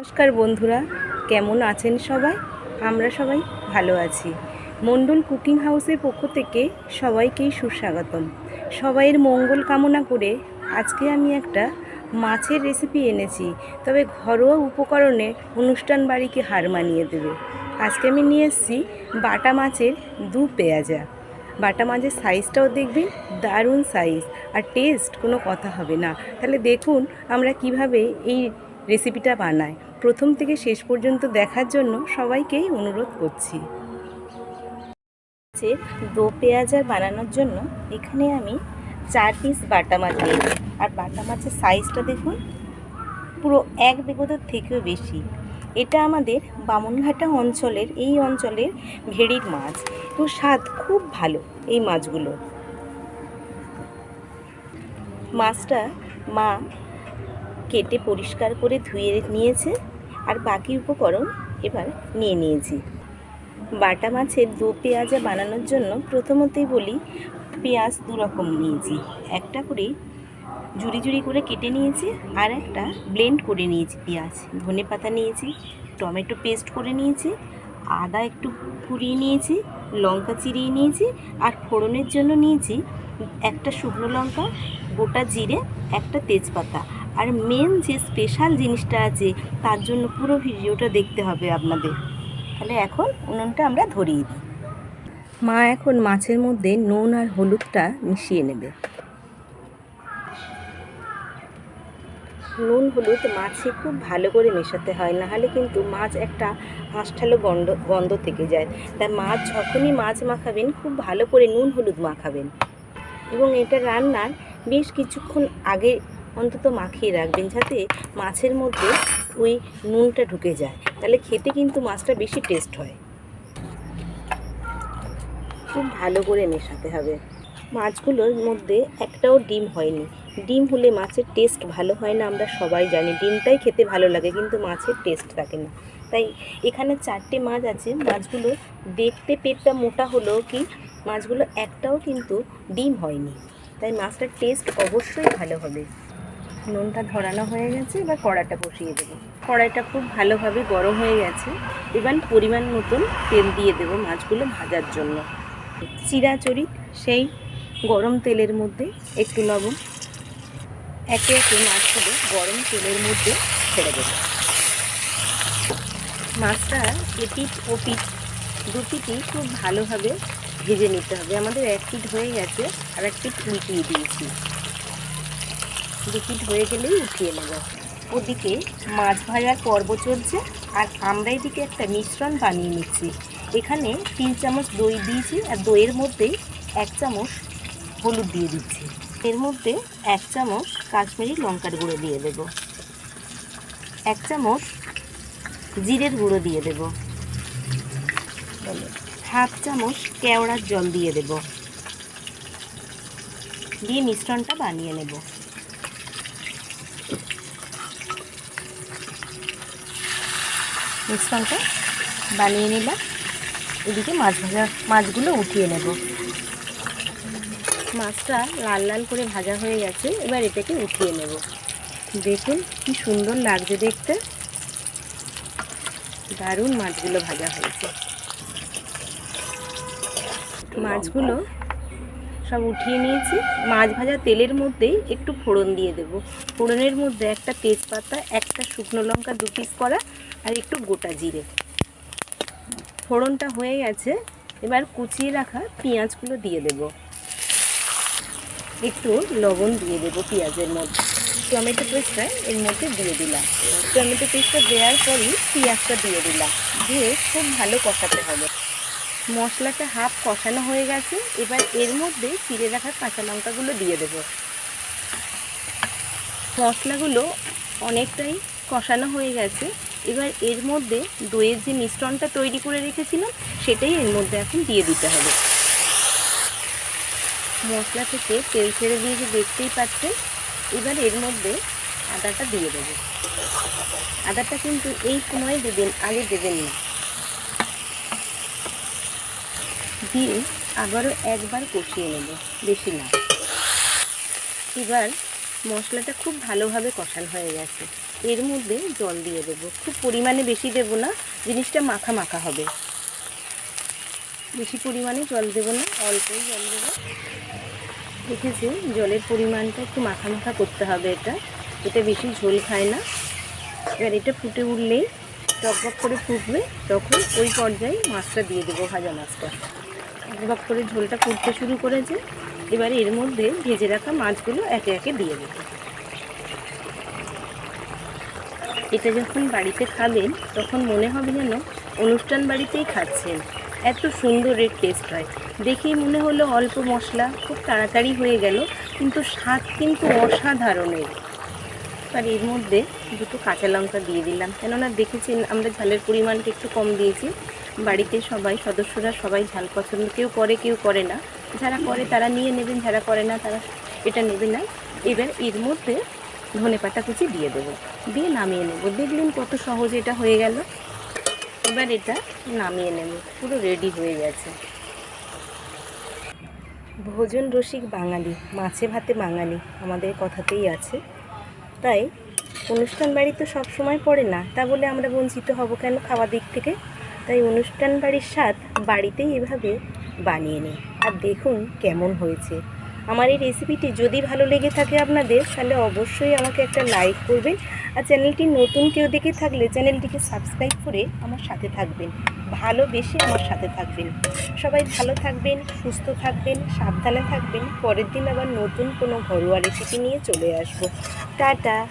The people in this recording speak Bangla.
নমস্কার বন্ধুরা, কেমন আছেন সবাই? আমরা সবাই ভালো আছি। মণ্ডল কুকিং হাউসের পক্ষ থেকে সবাইকেই সুস্বাগতম। সবাইয়ের মঙ্গল কামনা করে আজকে আমি একটা মাছের রেসিপি এনেছি, তবে ঘরোয়া উপকরণে অনুষ্ঠান বাড়িকে হার মানিয়ে দেবে। আজকে আমি নিয়ে এসেছি বাটা মাছের দু পেঁয়াজা। বাটা মাছের সাইজটাও দেখবেন, দারুণ সাইজ আর টেস্ট কোনো কথা হবে না। তাহলে দেখুন আমরা কীভাবে এই রেসিপিটা বানাই। প্রথম থেকে শেষ পর্যন্ত দেখার জন্য সবাইকেই অনুরোধ করছি। মাছের দো পেঁয়াজার বানানোর জন্য এখানে আমি চার পিস বাটা মাছ নিয়েছি। আর বাটা মাছের সাইজটা দেখুন, পুরো এক বিগতের থেকেও বেশি। এটা আমাদের বামনঘাটা অঞ্চলের, এই অঞ্চলের ভেড়ির মাছ। এবং স্বাদ খুব ভালো এই মাছগুলো। মাছটা মা কেটে পরিষ্কার করে ধুয়ে নিয়েছে। আর বাকি উপকরণ এবার নিয়ে নিয়েছি। বাটা মাছের দু পেঁয়াজা বানানোর জন্য প্রথমতেই বলি পেঁয়াজ দু রকম নিয়েছি। একটা করে জুড়ি জুড়ি করে কেটে নিয়েছি আর একটা ব্লেন্ড করে নিয়েছি পেঁয়াজ। ধনে পাতা নিয়েছি, টমেটো পেস্ট করে নিয়েছি, আদা একটু পুড়িয়ে নিয়েছি, লঙ্কা চিরিয়ে নিয়েছি আর ফোড়নের জন্য নিয়েছি একটা শুকনো লঙ্কা, গোটা জিরে, একটা তেজপাতা। আর মেন যে স্পেশাল জিনিসটা আছে, তার জন্য পুরো ভিডিওটা দেখতে হবে আপনাদের। তাহলে এখন উনুনটা আমরা ধরিয়ে দিই। মা এখন মাছের মধ্যে নুন আর হলুদটা মিশিয়ে নেবে। নুন, হলুদ মাছে খুব ভালো করে মেশাতে হয়, নাহলে কিন্তু মাছ একটা আঁশঠালো গন্ধ গন্ধ থেকে যায়। তাই মাছ যখনই মাছ মাখাবেন, খুব ভালো করে নুন, হলুদ মাখাবেন। এবং এটা রান্নার বেশ কিছুক্ষণ আগে অন্তত মাখিয়ে রাখবেন যাতে মাছের মধ্যে ওই নুনটা ঢুকে যায়। তাহলে খেতে কিন্তু মাছটা বেশি টেস্ট হয়। খুব ভালো করে মেশাতে হবে। মাছগুলোর মধ্যে একটাও ডিম হয়নি। ডিম হলে মাছের টেস্ট ভালো হয় না, আমরা সবাই জানি। ডিমটাই খেতে ভালো লাগে, কিন্তু মাছের টেস্ট থাকে না। তাই এখানে চারটে মাছ আছে। মাছগুলো দেখতে পেটটা মোটা হলেও কি, মাছগুলো একটাও কিন্তু ডিম হয়নি। তাই মাছটার টেস্ট অবশ্যই ভালো হবে। নুনটা ধরানো হয়ে গেছে, এবার কড়াটা বসিয়ে দেবো। কড়াইটা খুব ভালোভাবে গরম হয়ে গেছে, এবার পরিমাণ মতন তেল দিয়ে দেবো মাছগুলো ভাজার জন্য। চিরাচড়ি সেই গরম তেলের মধ্যে একটু লবণ, একে একে মাছগুলো গরম তেলের মধ্যে ছেড়ে দেবো। মাছটা এপিট ও পিঠ দুপিটি খুব ভালোভাবে ভেজে নিতে হবে। আমাদের এক পিঠ হয়ে গেছে, আর এক পিঠ উল্টিয়ে দিয়েছি। পিঠ হয়ে গেলেই উঠিয়ে নেব। ওদিকে মাছ ভাজার পর্ব চলছে আর আমরা এদিকে একটা মিশ্রণ বানিয়ে নিচ্ছি। এখানে তিন চামচ দই দিয়েছি আর দইয়ের মধ্যে এক চামচ হলুদ দিয়ে দিচ্ছি। এর মধ্যে এক চামচ কাশ্মীরি লঙ্কার গুঁড়ো দিয়ে দেব। এক চামচ জিরের গুঁড়ো দিয়ে দেব। হাফ চামচ কেওড়ার জল দিয়ে দেব। দিয়ে মিশ্রণটা বানিয়ে নেব। মিশ্রণটা বানিয়ে নিলাম। এদিকে মাছ ভাজা, মাছগুলো উঠিয়ে নেব। মাছটা লাল লাল করে ভাজা হয়ে গেছে, এবার এটাকে উঠিয়ে নেব। দেখুন কি সুন্দর লাগছে দেখতে। দারুণ মাছগুলো ভাজা হয়েছে। মাছগুলো সব উঠিয়ে নিয়েছি। মাছ ভাজা তেলের মধ্যেই একটু ফোড়ন দিয়ে দেব। ফোড়নের মধ্যে একটা তেজপাতা, একটা শুকনো লঙ্কা দু পিস করা আর একটু গোটা জিরে। ফোড়নটা হয়ে গেছে। এবার কুচিয়ে রাখা পেঁয়াজগুলো দিয়ে দেব। একটু লবণ দিয়ে দেবো পেঁয়াজের মধ্যে। টমেটো পেস্টটা এর মধ্যে দিয়ে দিলাম। টমেটো পেস্টটা দেওয়ার পরই পেঁয়াজটা দিয়ে দিলাম। দিয়ে খুব ভালো কষাতে হবে। মশলাটা হাফ কষানো হয়ে গেছে। এবার এর মধ্যে চিড়ে রাখা কাঁচা লঙ্কাগুলো দিয়ে দেব। মশলাগুলো অনেকটাই কষানো হয়ে গেছে। এবার এর মধ্যে দইয়ের যে মিশ্রণটা তৈরি করে রেখেছিলাম, সেটাই এর মধ্যে এখন দিয়ে দিতে হবে। মশলা থেকে তেল ছেড়ে দিয়ে যে দেখতেই পাচ্ছেন, এবার এর মধ্যে আদাটা দিয়ে দেবো। আদাটা কিন্তু এই সময় দেবেন, আগে দেবেন না। দিয়ে আবারও একবার কষিয়ে নেব, বেশি না। এবার মশলাটা খুব ভালোভাবে কষানো হয়ে গেছে। এর মধ্যে জল দিয়ে দেবো। খুব পরিমাণে বেশি দেবো না, জিনিসটা মাখা মাখা হবে। বেশি পরিমাণে জল দেবো না, অল্পই জল দেবো। দেখেছি জলের পরিমাণটা একটু মাখা মাখা করতে হবে এটা। এটা বেশি ঝোল খায় না। এবার এটা ফুটে উঠলেই টকবক করে ফুটবে, তখন ওই পর্যায়ে মাছটা দিয়ে দেবো ভাজা মাছটা। টকবক করে ঝোলটা ফুটতে শুরু করেছে। এবারে এর মধ্যে ভেজে রাখা মাছগুলো একে একে দিয়ে দেবো। এটা যখন বাড়িতে খাবেন, তখন মনে হবে যেন অনুষ্ঠান বাড়িতেই খাচ্ছেন। এত সুন্দর এর টেস্ট হয়। দেখেই মনে হলো অল্প মশলা, খুব তাড়াতাড়ি হয়ে গেল, কিন্তু স্বাদ কিন্তু অসাধারণের আর এর মধ্যে দুটো কাঁচা লঙ্কা দিয়ে দিলাম। কেননা দেখেছেন, আমরা ঝালের পরিমাণটা একটু কম দিয়েছি। বাড়িতে সবাই, সদস্যরা সবাই ঝাল পছন্দ, কেউ করে কেউ করে না। যারা করে তারা নিয়ে নেবেন, যারা করে না তারা এটা নেবে না। এবার এর মধ্যে ধনে পাতা কুচি দিয়ে দেবো। দিয়ে নামিয়ে নেব। দেখলেন কত সহজ এটা হয়ে গেল। এবার এটা নামিয়ে নেব। পুরো রেডি হয়ে গেছে। ভোজন রসিক বাঙালি, মাছে ভাতে বাঙালি আমাদের কথাতেই আছে। তাই অনুষ্ঠান বাড়ি তো সব সময় পড়ে না, তা বলে আমরা বঞ্চিত হব কেন খাওয়া দিক থেকে? তাই অনুষ্ঠান বাড়ির স্বাদ বাড়িতেই এভাবে বানিয়ে নিই আর দেখুন কেমন হয়েছে। আমার এই রেসিপিটি যদি ভালো লেগে থাকে আপনাদের, তাহলে অবশ্যই আমাকে একটা লাইক করবেন। আর চ্যানেলটি নতুন কেউ দেখে থাকলে চ্যানেলটিকে সাবস্ক্রাইব করে আমার সাথে থাকবেন। ভালোবেসে আমার সাথে থাকবেন। সবাই ভালো থাকবেন, সুস্থ থাকবেন, সাবধানে থাকবেন। পরের দিন আবার নতুন কোনো ঘরোয়া রেসিপি নিয়ে চলে আসব। টাটা!